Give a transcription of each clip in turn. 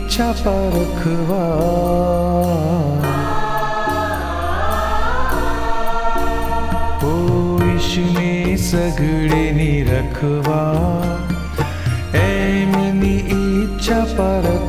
ઈચ્છા પરખવા. ઈશને સગડેની રખવા. એમની ઈચ્છા પરખવા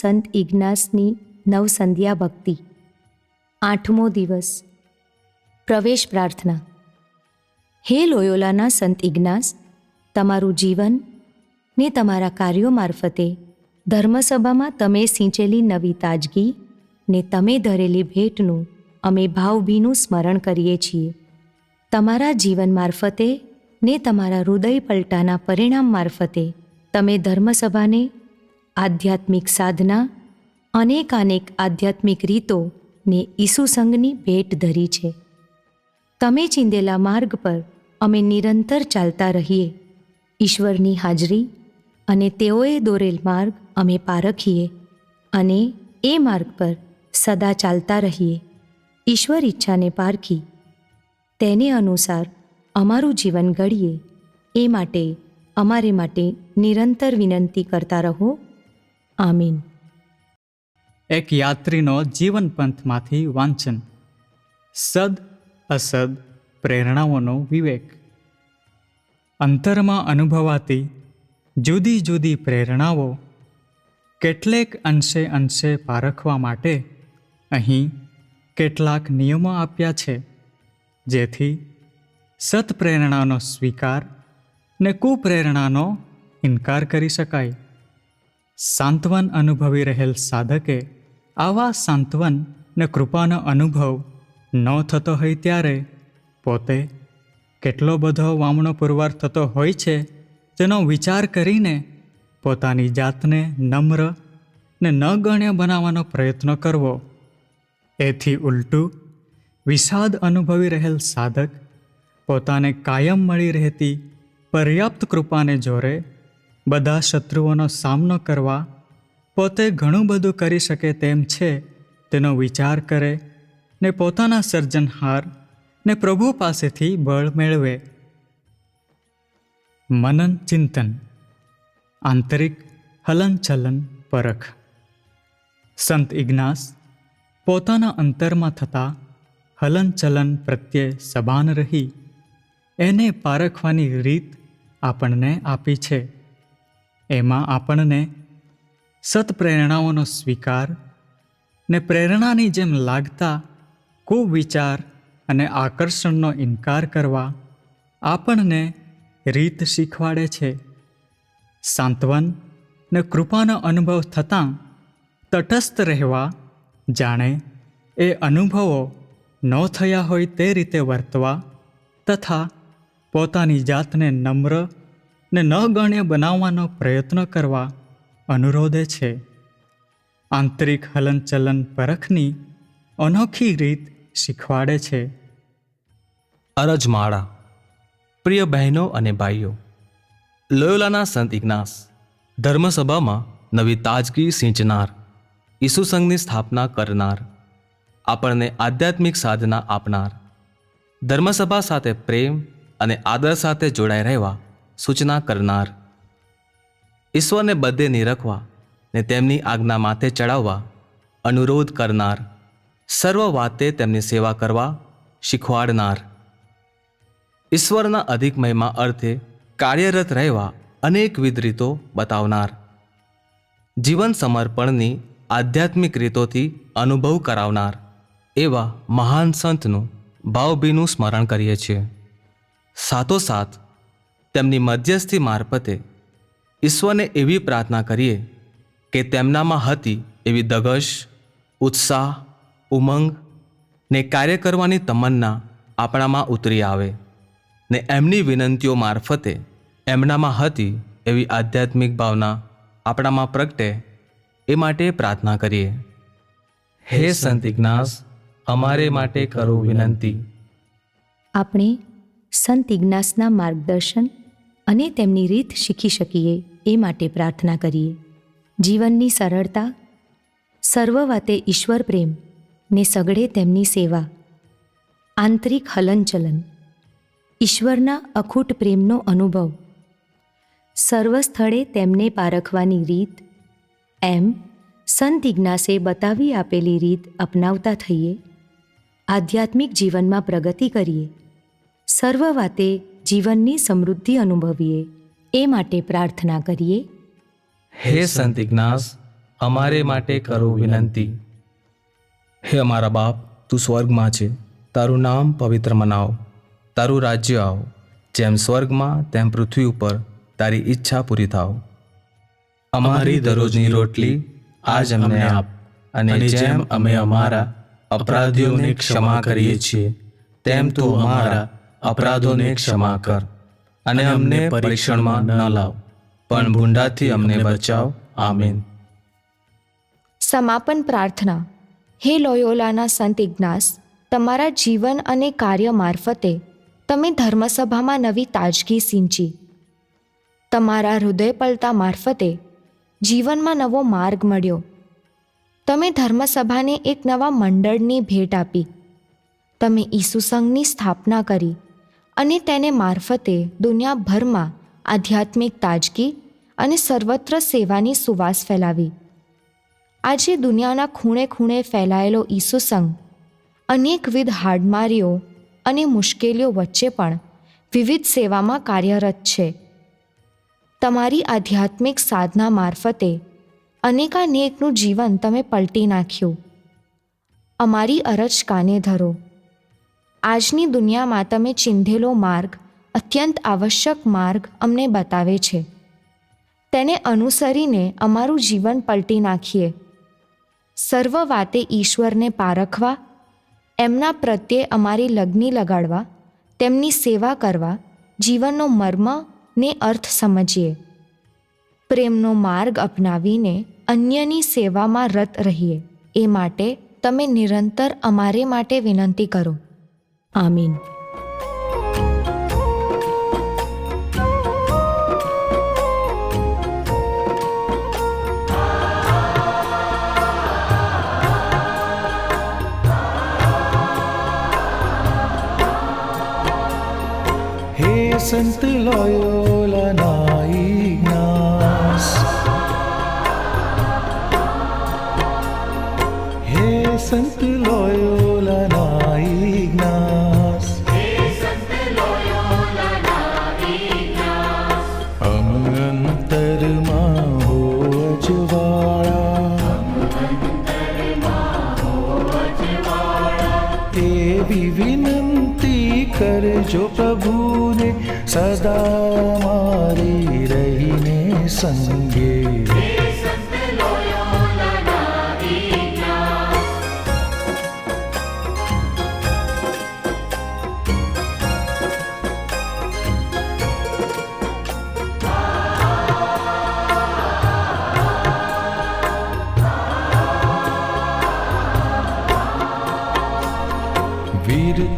સંત ઇગ્નાસની નવસંધ્યા ભક્તિ. આઠમો દિવસ. પ્રવેશ પ્રાર્થના. હે લોયોલાના સંત ઇગ્નાસ, તમારું જીવન ને તમારા કાર્યો મારફતે ધર્મસભામાં તમે સિંચેલી નવી તાજગી ને તમે ધરેલી ભેટનું અમે ભાવભીનું સ્મરણ કરીએ છીએ. તમારા જીવન મારફતે ને તમારા હૃદય પલટાના પરિણામ મારફતે તમે ધર્મસભાને આધ્યાત્મિક સાધના અનેકાનેક આધ્યાત્મિક રીતો ને ઈસુસંગની ભેટ ધરી છે. તમે ચીંદેલા માર્ગ પર અમે નિરંતર ચાલતા રહીએ, ઈશ્વરની હાજરી અને તેઓએ દોરેલ માર્ગ અમે પારખીએ અને એ માર્ગ પર સદા ચાલતા રહીએ, ઈશ્વર ઈચ્છાને પારખી. તેને અનુસાર અમારું જીવન ઘડીએ, એ માટે, અમારે માટે નિરંતર વિનંતી કરતા રહો. આમીન. એક યાત્રીનો જીવન પંથમાંથી વાંચન. સદ, અસદ, પ્રેરણાઓનો વિવેક. અંતરમાં અનુભવાતી જુદી જુદી પ્રેરણાઓ કેટલેક અંશે અંશે પારખવા માટે અહીં કેટલાક નિયમો આપ્યા છે, જેથી સત્પ્રેરણાનો સ્વીકાર ને કુપ્રેરણાનો ઇનકાર કરી શકાય. સાંત્વન અનુભવી રહેલ સાધકે આવા સાંત્વન ને કૃપાનો અનુભવ ન થતો હોય ત્યારે પોતે કેટલો બધો વામણો પુરવાર થતો હોય છે તેનો વિચાર કરીને પોતાની જાતને નમ્ર ને ન ગણ્ય બનાવવાનો પ્રયત્ન કરવો. એથી ઉલટું વિષાદ અનુભવી રહેલ સાધક પોતાને કાયમ મળી રહેતી પર્યાપ્ત કૃપાને જોરે બધા શત્રુઓનો સામનો કરવા, પોતે ઘણું બધું કરી શકે તેમ છે, તેનો વિચાર કરે ને પોતાના સર્જનહાર ને પ્રભુ પાસેથી બળ મેળવે. મનન ચિંતન, આંતરિક હલનચલન પરખ. સંત ઇગ્નાસ પોતાના અંતરમાં થતા હલનચલન પ્રત્યે સભાન રહી, એને પારખવાની રીત આપણને આપી છે. એમાં આપણને સત્પ્રેરણાઓનો સ્વીકાર ને પ્રેરણાની જેમ લાગતા કુવિચાર અને આકર્ષણનો ઇનકાર કરવા આપણને રીત શીખવાડે છે. સાંત્વન ને કૃપાનો અનુભવ થતાં તટસ્થ રહેવા જાણે એ અનુભવો ન થયા હોય તે રીતે વર્તવા તથા પોતાની જાતને નમ્ર ને ન ગણ્ય બનાવવાનો પ્રયત્ન કરવા અનુરોધે છે. આંતરિક હલનચલન પરખની અનોખી રીત શીખવાડે છે. અરજમાળા, પ્રિય બહેનો અને ભાઈઓ, લોયોલાના સંત ઇગ્નાસ, ધર્મસભામાં નવી તાજગી સિંચનાર ઈસુસંઘની સ્થાપના કરનાર, આપણને આધ્યાત્મિક સાધના આપનાર, ધર્મસભા સાથે પ્રેમ અને આદર સાથે જોડાઈ રહેવા સૂચના કરનાર. ઈશ્વરને બધે નિરખવા ને તેમની આજ્ઞા માથે ચડાવવા અનુરોધ કરનાર. સર્વ વાતે તેમની સેવા કરવા શીખવાડનાર. ઈશ્વરના અધિક મહિમા અર્થે કાર્યરત રહેવા અનેકવિધ રીતો બતાવનાર. જીવન સમર્પણની આધ્યાત્મિક રીતોથી અનુભવ કરાવનાર એવા મહાન સંતનું ભાવભીનું સ્મરણ કરીએ છીએ. સાથોસાથ તેમની મધ્યસ્થી મારફતે ઈશ્વરને એવી પ્રાર્થના કરીએ કે તેમનામાં હતી એવી દગશ, ઉત્સાહ, ઉમંગ ને કાર્ય કરવાની તમન્ના આપણામાં ઉતરી આવે ને એમની વિનંતીઓ મારફતે એમનામાં હતી એવી આધ્યાત્મિક ભાવના આપણામાં પ્રગટે એ માટે પ્રાર્થના કરીએ. હે સંત ઇગ્નાસ, અમારે માટે કરો વિનંતી. આપણે સંત ઇજ્ઞાસના માર્ગદર્શન અને તેમની રીત શીખી શકીએ એ માટે પ્રાર્થના કરીએ. જીવનની સરળતા સર્વ વાતે ઈશ્વર પ્રેમ ને સગળે તેમની સેવા. આંતરિક હલનચલન, ઈશ્વરના અખૂટ પ્રેમનો અનુભવ. સર્વ સ્થળે તેમને પારખવાની રીત, એમ સંત ઇગ્નાસે બતાવી આપેલી રીત અપનાવતા થઈએ. આધ્યાત્મિક જીવનમાં પ્રગતિ કરીએ. સર્વ વાતે જીવનની સમૃદ્ધિ અનુભવીએ, એ માટે પ્રાર્થના કરીએ. હે સંત ઇગ્નાસ, અમારે માટે કરો વિનંતી. હે અમારા બાપ, તું સ્વર્ગમાં છે. તારું નામ પવિત્ર મનાવ. તારું રાજ્ય આવ. જેમ સ્વર્ગમાં, તેમ પૃથ્વી ઉપર તારી ઈચ્છા પૂરી થાવ. અમારી દરરોજની રોટલી આજ અમને આપ અને જેમ અમે અમારા અપરાધીઓને ક્ષમા કરીએ છીએ, તેમ તું અમારા અપરાધોને ક્ષમા કર અને અમને પરીક્ષણમાં ન લાવ. પણ ભૂંડાથી અમને બચાવ. આમીન. સમાપન પ્રાર્થના. હે લોયોલાના સંત ઇગ્નાસ તમારા જીવન અને કાર્ય મારફતે તમે ધર્મસભામાં નવી તાજગી સિંચી. તમારા હૃદય પલતા મારફતે જીવનમાં નવો માર્ગ મળ્યો. તમે ધર્મસભાને એક નવા મંડળની ભેટ આપી. તમે ઈસુ સંઘની સ્થાપના કરી. અને તેને મારફતે દુનિયાભરમાં આધ્યાત્મિક તાજગી અને સર્વત્ર સેવાની સુવાસ ફેલાવી. આજે દુનિયાના ખૂણે ખૂણે ફેલાયેલો ઈસુ સંઘ અનેકવિધ હાડમારીઓ અને મુશ્કેલીઓ વચ્ચે પણ વિવિધ સેવામાં કાર્યરત છે. તમારી આધ્યાત્મિક સાધના મારફતે અનેકાનેકનું જીવન તમે પલટી નાખ્યું. અમારી અરજ કાને ધરો. આજની દુનિયામાં તમે ચિંધેલો માર્ગ, અત્યંત આવશ્યક માર્ગ અમને બતાવે છે. તેને અનુસરીને અમારું જીવન પલટી નાખીએ. સર્વ વાતે ઈશ્વરને પારખવા, એમના પ્રત્યે અમારી લગ્ની લગાડવા, તેમની સેવા કરવા, જીવનનો મર્મ ને અર્થ સમજીએ. પ્રેમનો માર્ગ અપનાવીને અન્યની સેવામાં રત રહીએ. એ માટે તમે નિરંતર અમારે માટે વિનંતી કરો. આમીન હે સંત લોયોલાના ઇગ્નાસ એવી વિનંતી કરજો પ્રભુને સદા મારી રહીને સંગે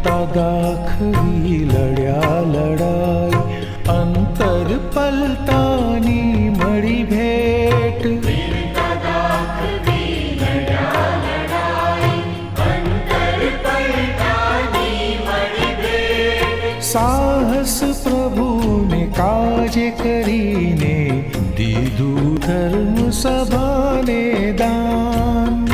दी लड्या अंतर पलतानी मड़ी भेट. साहस प्रभु ने काज करीने दीदू धर्म सभा ने दान.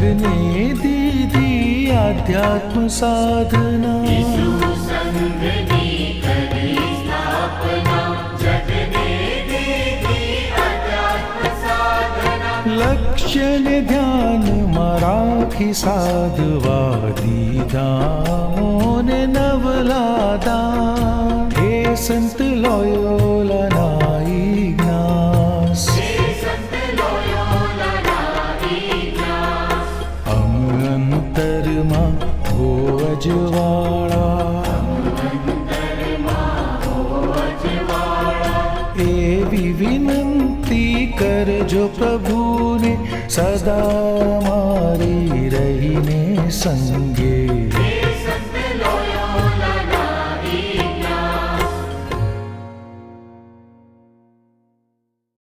જગને દીધી આધ્યાત્મ સાધના લક્ષ્યને ધ્યાનમાં રાખી સાધવા દીધામોને નવલાદા હે સંત લોયોલાના અજવાળા એવી વિનંતી કરજો પ્રભુને સદા મારી રહીને સંગે.